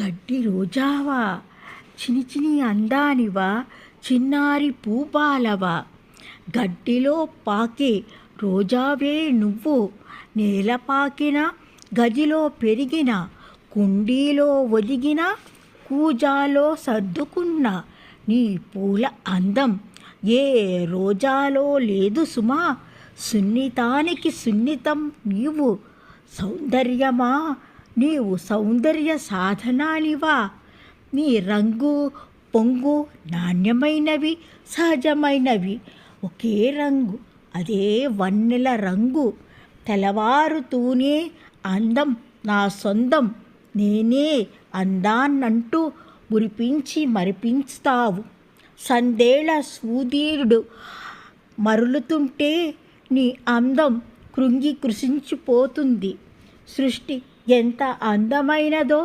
గడ్డి రోజావా? చిని చిని అందానివా? చిన్నారి పూపాలవా గడ్డిలో పాకే రోజావే నువ్వు. నేల పాకిన గదిలో పెరిగిన కుండీలో ఒదిగిన కూజాలో సర్దుకున్న నీ పూల అందం. ఏ రోజాలో లేదు సుమా. సున్నితానికి సున్నితం నీవు. సౌందర్యమా? నీవు సౌందర్య సాధనానివా. నీ రంగు పొంగు నాణ్యమైనవి సహజమైనవి. ఒకే రంగు అదే వన్నెల రంగు. తెల్లవారుతూనే అందం నా సొంతం నేనే అందాన్నంటూ మురిపించి మరిపించుతావు. సందేళ సూదీరుడు మరులుతుంటే నీ అందం కృంగి కృషించిపోతుంది సృష్టి ఎంత అందమైనదో